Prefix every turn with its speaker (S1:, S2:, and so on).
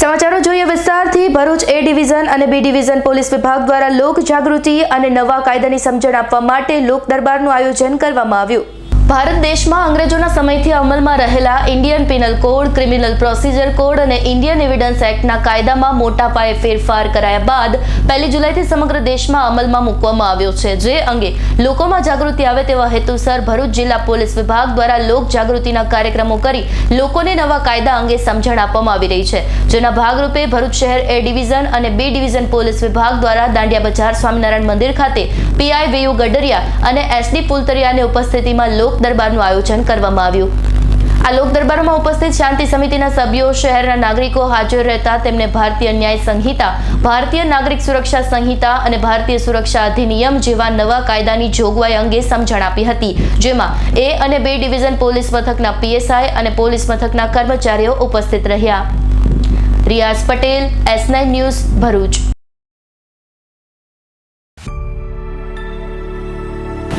S1: સમાચારો જોઈએ વિસ્તારથી, ભરૂચ એ ડિવિઝન અને બી ડિવિઝન પોલીસ વિભાગ દ્વારા લોક જાગૃતિ અને નવા કાયદાની સમજણ આપવા માટે લોક દરબારનું આયોજન કરવામાં આવ્યું. ભારત દેશમાં અંગ્રેજોના સમયથી અમલમાં રહેલા Indian penal code, criminal procedure code અને ઇન્ડિયન એવિડન્સ એક્ટના કાયદામાં મોટા પાયે ફેરફાર કરાયા બાદ પહેલી જુલાઈથી સમગ્ર દેશમાં અમલમાં મૂકવામાં આવ્યો છે. જે અંગે લોકોમાં જાગૃતિ આવે તેવા હેતુસર ભરૂચ જિલ્લા પોલીસ વિભાગ દ્વારા લોક જાગૃતિના કાર્યક્રમો કરી લોકોને નવા કાયદા અંગે સમજણ આપવામાં આવી રહી છે. જેના ભાગરૂપે ભરૂચ શહેર એ ડિવિઝન અને બી ડિવિઝન પોલીસ વિભાગ દ્વારા દાંડિયા બજાર સ્વામિનારાયણ મંદિર ખાતે પીઆઈ વેયુ ગડરિયા અને એસડી પુલતરિયાની ઉપસ્થિતિમાં લોક દરબારનું આયોજન કરવામાં આવ્યું. આ લોક દરબારમાં ઉપસ્થિત શાંતિ સમિતિના સભ્યો, શહેરના નાગરિકો હાજર રહેતા, તેમને ભારતીય ન્યાય સંહિતા, ભારતીય નાગરિક સુરક્ષા સંહિતા અને ભારતીય સુરક્ષા અધિનિયમ જેવા નવા કાયદાની જોગવાઈ અંગે સમજણ આપી હતી, જેમાં એ અને બે ડિવિઝન પોલીસ મથકના પીએસઆઈ અને પોલીસ મથકના કર્મચારીઓ ઉપસ્થિત રહ્યા. Riyaz Patel, S news Bharuch.